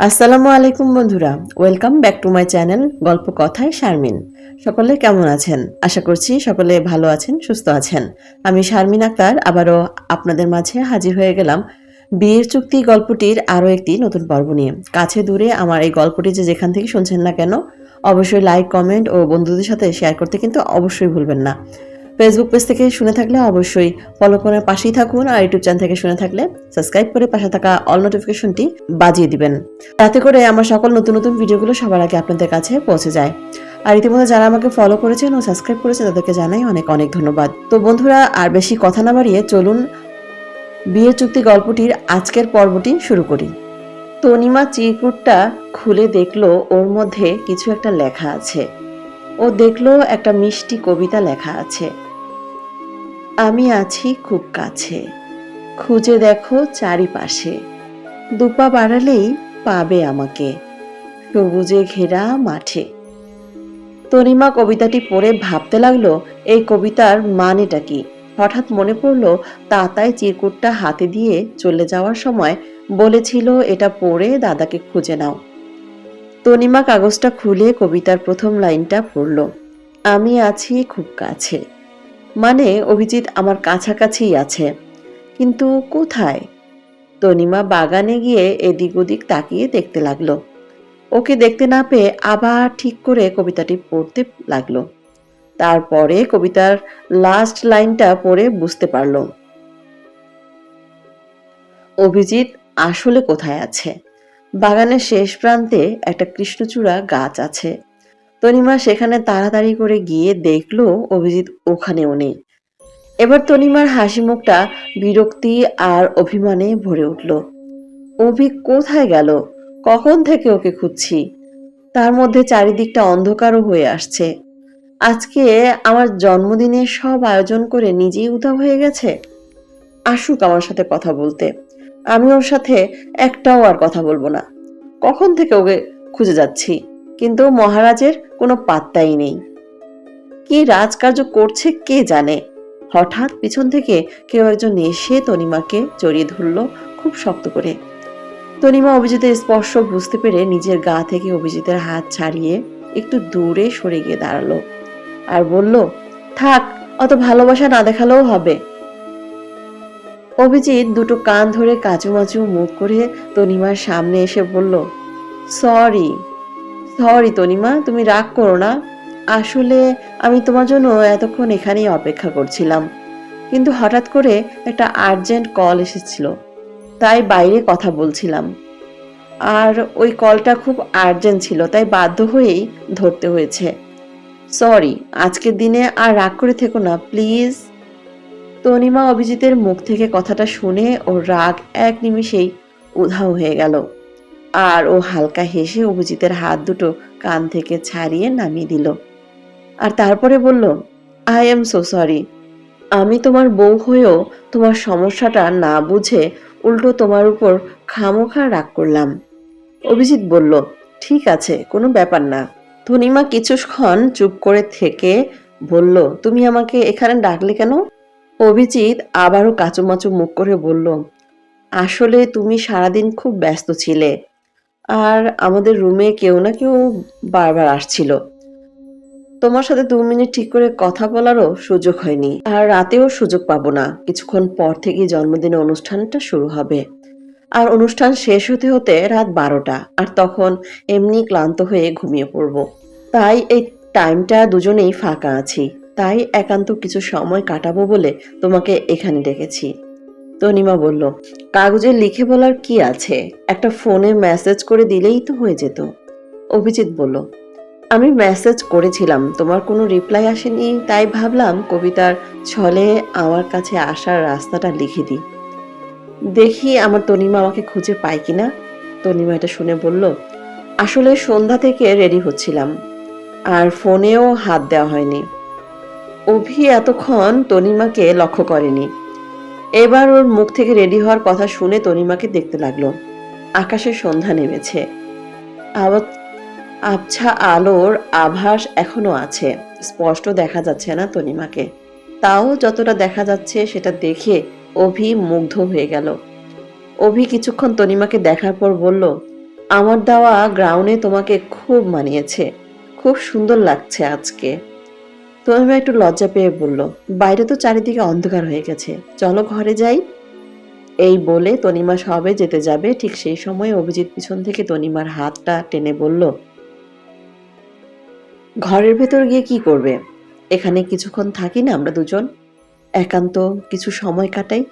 আসসালামু আলাইকুম বন্ধুরা। Welcome back to my channel গল্প কথায় শারমিন। সকলে কেমন আছেন? আশা করছি সকলে ভালো আছেন, সুস্থ আছেন। আমি শারমিন আক্তার, আবারও আপনাদের মাঝে হাজির হয়ে গেলাম বিয়ের চুক্তি গল্পটির আরও একটি নতুন পর্ব নিয়ে। কাছে দূরে আমার এই গল্পটি যে যেখান থেকে শুনছেন না কেন, অবশ্যই লাইক কমেন্ট ও বন্ধুদের সাথে শেয়ার করতে কিন্তু অবশ্যই ভুলবেন না। ফেসবুক পেজ থেকে শুনে থাকলে অবশ্যই ফলো করে পাশেই থাকুন আর ইউটিউব চ্যানেল থেকে শুনে থাকলে সাবস্ক্রাইব করে পাশে থাকা অল নোটিফিকেশনটি বাজিয়ে দিবেন। তাতে করে আমার সকল নতুন নতুন ভিডিওগুলো সবার আগে আপনাদের কাছে পৌঁছে যায়। আর ইতিমধ্যে যারা আমাকে ফলো করেছেন ও সাবস্ক্রাইব করেছেন, তাদেরকে জানাই অনেক অনেক ধন্যবাদ। তো বন্ধুরা, আর বেশি কথা না বাড়িয়ে চলুন বিয়ের চুক্তি গল্পটির আজকের পর্বটি শুরু করি। তনিমা চিরকুটটা খুলে দেখল ওর মধ্যে কিছু একটা লেখা আছে। ও দেখল একটা মিষ্টি কবিতা লেখা আছে। আমি আছি খুব কাছে। খুঁজে দেখো চারিপাশে। দুপা বাড়ালেই পাবে আমাকে। সবুজে ঘেরা মাঠে। তনিমা কবিতাটি পড়ে ভাবতে লাগল, এই কবিতার মানেটা কি? হঠাৎ মনে পড়ল, তাতায় চিরকুটটা হাতে দিয়ে চলে যাওয়ার সময় বলেছিল, এটা পড়ে দাদাকে খুঁজে নাও। তনিমা কাগজটা খুলে কবিতার প্রথম লাইনটা পড়ল, আমি আছি খুব কাছে। মানে অভিজিৎ আমার কাছাকাছিই আছে। কিন্তু কোথায়? তনিমা বাগানে গিয়ে এদিক ওদিক তাকিয়ে দেখতে লাগল। ওকে দেখতে না পেয়ে আবার ঠিক করে কবিতাটি পড়তে লাগল। তারপরে কবিতার লাস্ট লাইনটা পড়ে বুঝতে পারল। অভিজিৎ আসলে কোথায় আছে? বাগানের শেষ প্রান্তে একটা কৃষ্ণচূড়া গাছ আছে। তনিমা সেখানে তাড়াতাড়ি করে গিয়ে দেখল অভিজিৎ ওখানেও নেই। এবার তনিমার হাসি মুখটা বিরক্তি আর অভিমানে ভরে উঠল। অভি কোথায় গেল? কখন থেকে ওকে খুঁজছি? তার মধ্যে চারিদিকটা অন্ধকারও হয়ে আসছে। আজকে আমার জন্মদিনে সব আয়োজন করে নিজেই উধাও হয়ে গেছে? আসুক আমার সাথে কথা বলতে। আমি ওর সাথে একটাও আর কথা বলব না। কখন থেকে ওকে খুঁজে যাচ্ছি? কিন্তু মহারাজের কোনো পাত্তাই নেই। কি রাজকার্য করছে কে জানে? হঠাৎ পিছন থেকে কেউ একজন এসে তনিমাকে জড়িয়ে ধরল খুব শক্ত করে। তনিমা অভিজিতের স্পর্শ বুঝতে পেরে নিজের গা থেকে অভিজিতের হাত ছাড়িয়ে একটু দূরে সরে গিয়ে দাঁড়াল আর বলল, থাক, অত ভালোবাসা না দেখালেও হবে। অভিজিৎ দুটো কান ধরে কাচুমাচু মুখ করে তনিমার সামনে এসে বলল, সরি। সরি তনিমা, তুমি রাগ করো না। আসলে আমি তোমার জন্য এতক্ষণ এখানেই অপেক্ষা করছিলাম। কিন্তু হঠাৎ করে একটা আর্জেন্ট কল এসেছিল, তাই বাইরে কথা বলছিলাম। আর ওই কলটা খুব আর্জেন্ট ছিল, তাই বাধ্য হয়েই ধরতে হয়েছে। সরি, আজকের দিনে আর রাগ করে থেকো না, প্লিজ। তনিমা অভিজিতের মুখ থেকে কথাটা শুনে ওর রাগ এক নিমিষেই উধাও হয়ে গেল। আর ও হালকা হেসে অভিজিতের হাত দুটো কান থেকে ছাড়িয়ে নামিয়ে দিল। আর তারপরে বলল আই এম সো সরি আমি তোমার বউ হয়েও তোমার সমস্যাটা না বুঝে উল্টো তোমার উপর খামোখা রাগ করলাম। অভিজিৎ বলল, ঠিক আছে, কোনো ব্যাপার না। ধনিমা কিছুক্ষণ চুপ করে থেকে বলল, তুমি আমাকে এখানে ডাকলে কেন? অভিজিৎ আবারও কাচুমাচু মুখ করে বলল, আসলে তুমি সারাদিন খুব ব্যস্ত ছিলে। আর আমাদের রুমে কেউ না কেউ বারবার আসছিল। তোমার সাথে দু মিনিট ঠিক করে কথা বলারও সুযোগ হয়নি। আর রাতেও সুযোগ পাবো না। কিছুক্ষণ পর থেকে জন্মদিনের অনুষ্ঠানটা শুরু হবে। আর অনুষ্ঠান শেষ হতে হতে রাত বারোটা। আর তখন এমনি ক্লান্ত হয়ে ঘুমিয়ে পড়ব। তাই এই টাইমটা দুজনেই ফাঁকা আছি। তাই একান্ত কিছু সময় কাটাবো বলে তোমাকে এখানে ডেকেছি। তনিমা বলল, কাগজে লিখে বলার কি আছে? একটা ফোনে মেসেজ করে দিলেই তো হয়ে যেত। অভিজিৎ বলল, আমি মেসেজ করেছিলাম, তোমার কোনো রিপ্লাই আসেনি, তাই ভাবলাম কবিতার ছলে আমার কাছে আসার রাস্তাটা লিখে দিই। দেখি আমার তনিমা আমাকে খুঁজে পায় কিনা? তনিমা এটা শুনে বলল, আসলে সন্ধ্যা থেকে রেডি হচ্ছিলাম, আর ফোনেও হাত দেওয়া হয়নি। অভি এতক্ষণ তনিমাকে লক্ষ্য করেনি। এবার ওর মুখ থেকে রেডি হওয়ার কথা শুনে তনিমাকে দেখতে লাগল। আকাশে সন্ধ্যা নেমেছে। আবছা আলোর আভাস এখনও আছে। স্পষ্ট দেখা যাচ্ছে না তনিমাকে। তাও যতটা দেখা যাচ্ছে সেটা দেখে অভি মুগ্ধ হয়ে গেল। অভি কিছুক্ষণ তনিমাকে দেখার পর বলল, আমার দেওয়া গ্রাউন্ডে তোমাকে খুব মানিয়েছে। খুব সুন্দর লাগছে আজকে। তনিমা একটু লজ্জা পেয়ে বলল, বাইরে তো চারিদিকে অন্ধকার হয়ে গেছে। চলো ঘরে যাই। এই বলে তনিমা সবে যেতে যাবে। ঠিক সেই সময় অভিজিৎ পিছন থেকে তনিমার হাতটা টেনে বলল, ঘরের ভেতর গিয়ে কি করবে? এখানে কিছুক্ষণ থাকি না আমরা দুজন। একান্ত কিছু সময় কাটাই।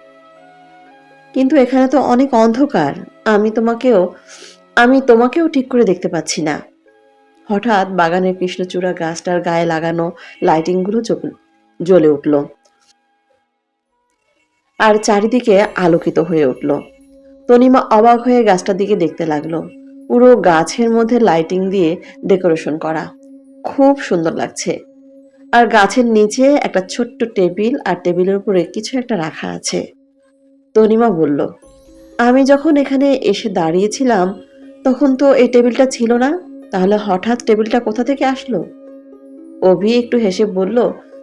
কিন্তু এখানে তো অনেক অন্ধকার। আমি তোমাকেও আমি তোমাকেও ঠিক করে দেখতে পাচ্ছি না। হঠাৎ বাগানের কৃষ্ণচূড়া গাছটার গায়ে লাগানো লাইটিংগুলো জ্বল- উঠল। আর চারিদিকে আলোকিত হয়ে উঠল। তনিমা অবাক হয়ে গাছটার দিকে দেখতে লাগল। পুরো গাছের মধ্যে লাইটিং দিয়ে ডেকোরেশন করা। খুব সুন্দর লাগছে। আর গাছের নিচে একটা ছোট্ট টেবিল আর টেবিলের উপরে কিছু একটা রাখা আছে। তনিমা বলল, আমি যখন এখানে এসে দাঁড়িয়েছিলাম, তখন তো এই টেবিলটা ছিল না? তাহলে হঠাৎ টেবিলটা কোথা থেকে আসলো? অভি একটু হেসে বলল,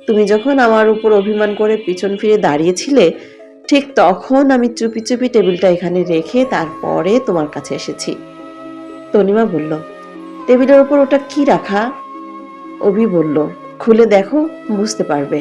তুমি যখন আমার উপর অভিমান করে পিছন ফিরে দাঁড়িয়েছিলে, ঠিক তখন আমি চুপি চুপি টেবিলটা এখানে রেখে তারপরে তোমার কাছে এসেছি। তনিমা বলল, টেবিলের উপর ওটা কি রাখা? অভি বলল, খুলে দেখো, বুঝতে পারবে।